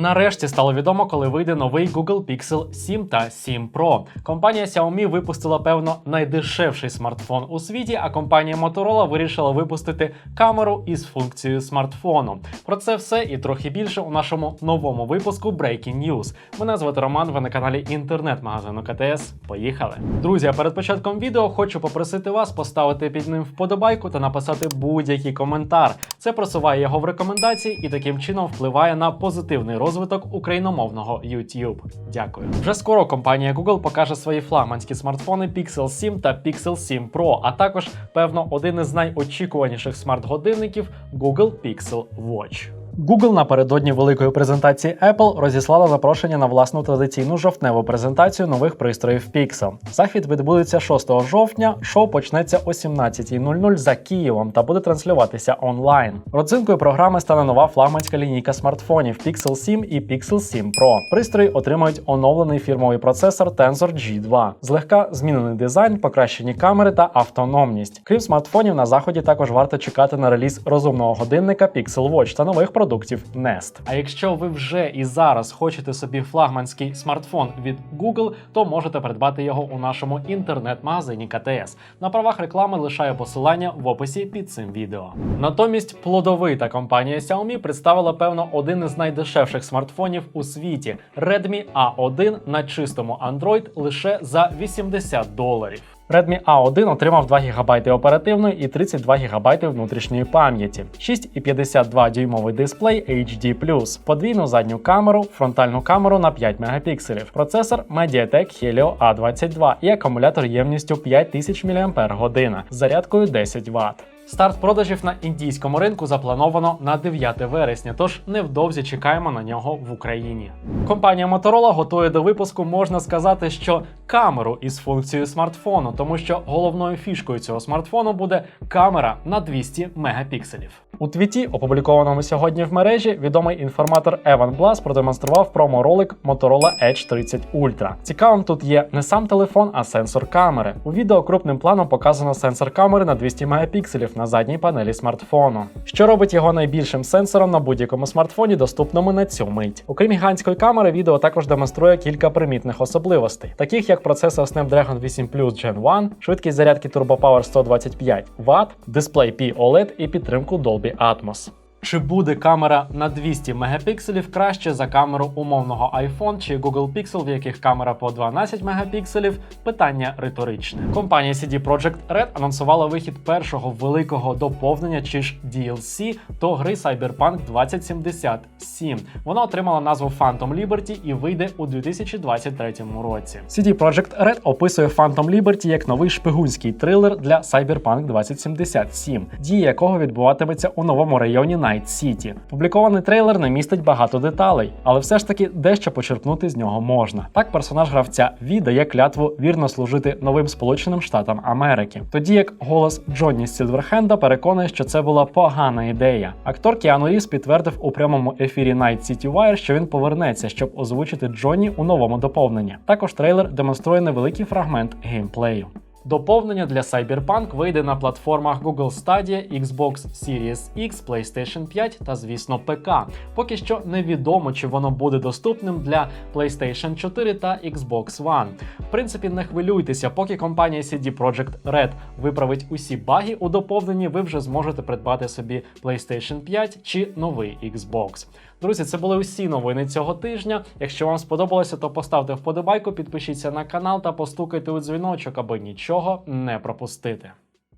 Нарешті стало відомо, коли вийде новий Google Pixel 7 та 7 Pro. Компанія Xiaomi випустила певно найдешевший смартфон у світі, а компанія Motorola вирішила випустити камеру із функцією смартфону. Про це все і трохи більше у нашому новому випуску Breaking News. Мене звати Роман. Ви на каналі інтернет-магазину КТС. Поїхали, друзі. Перед початком відео хочу попросити вас поставити під ним вподобайку та написати будь-який коментар. Це просуває його в рекомендації і таким чином впливає на позитивний розвиток україномовного YouTube. Дякую. Вже скоро компанія Google покаже свої флагманські смартфони Pixel 7 та Pixel 7 Pro, а також, певно, один із найочікуваніших смарт-годинників Google Pixel Watch. Google напередодні великої презентації Apple розіслала запрошення на власну традиційну жовтневу презентацію нових пристроїв Pixel. Захід відбудеться 6 жовтня. Шоу почнеться о 17.00 за Києвом та буде транслюватися онлайн. Родзинкою програми стане нова флагманська лінійка смартфонів Pixel 7 і Pixel 7 Pro. Пристрої отримають оновлений фірмовий процесор Tensor G2, злегка змінений дизайн, покращені камери та автономність. Крім смартфонів, на заході також варто чекати на реліз розумного годинника Pixel Watch та нових продуктів Nest. А якщо ви вже і зараз хочете собі флагманський смартфон від Google, то можете придбати його у нашому інтернет-магазині КТС. На правах реклами лишаю посилання в описі під цим відео. Натомість плодовита компанія Xiaomi представила певно один із найдешевших смартфонів у світі Redmi A1 на чистому Android лише за 80 доларів. Redmi A1 отримав 2 ГБ оперативної і 32 ГБ внутрішньої пам'яті, 6,52 дюймовий дисплей HD+, подвійну задню камеру, фронтальну камеру на 5 Мп, процесор MediaTek Helio A22 і акумулятор ємністю 5000 мАч з зарядкою 10 Вт. Старт продажів на індійському ринку заплановано на 9 вересня, тож невдовзі чекаємо на нього в Україні. Компанія Motorola готує до випуску, можна сказати, що камеру із функцією смартфону, тому що головною фішкою цього смартфону буде камера на 200 мегапікселів. У твіті, опублікованому сьогодні в мережі, відомий інформатор Evan Blass продемонстрував промо-ролик Motorola Edge 30 Ultra. Цікавим тут є не сам телефон, а сенсор камери. У відео крупним планом показано сенсор камери на 200 мегапікселів на задній панелі смартфону, що робить його найбільшим сенсором на будь-якому смартфоні, доступному на цю мить. Окрім гігантської камери, відео також демонструє кілька примітних особливостей, таких як процесор Snapdragon 8 Plus Gen 1, швидкість зарядки Turbo Power 125 Вт, дисплей P OLED і підтримку Dolby Atmos. Чи буде камера на 200 мегапікселів краще за камеру умовного iPhone чи Google Pixel, в яких камера по 12 мегапікселів? Питання риторичне. Компанія CD Projekt Red анонсувала вихід першого великого доповнення чи ж DLC до гри Cyberpunk 2077. Вона отримала назву Phantom Liberty і вийде у 2023 році. CD Projekt Red описує Phantom Liberty як новий шпигунський трилер для Cyberpunk 2077, дія якого відбуватиметься у новому районі Night City. Публікований трейлер не містить багато деталей, але все ж таки дещо почерпнути з нього можна. Так, персонаж гравця Ві дає клятву вірно служити новим Сполученим Штатам Америки. Тоді як голос Джонні Сілверхенда переконує, що це була погана ідея. Актор Кіану Рівз підтвердив у прямому ефірі Night City Wire, що він повернеться, щоб озвучити Джонні у новому доповненні. Також трейлер демонструє невеликий фрагмент геймплею. Доповнення для Cyberpunk вийде на платформах Google Stadia, Xbox Series X, PlayStation 5 та, звісно, ПК. Поки що невідомо, чи воно буде доступним для PlayStation 4 та Xbox One. В принципі, не хвилюйтеся, поки компанія CD Projekt Red виправить усі баги у доповненні, ви вже зможете придбати собі PlayStation 5 чи новий Xbox. Друзі, це були усі новини цього тижня. Якщо вам сподобалося, то поставте вподобайку, підпишіться на канал та постукайте у дзвіночок, аби нічого не пропустити.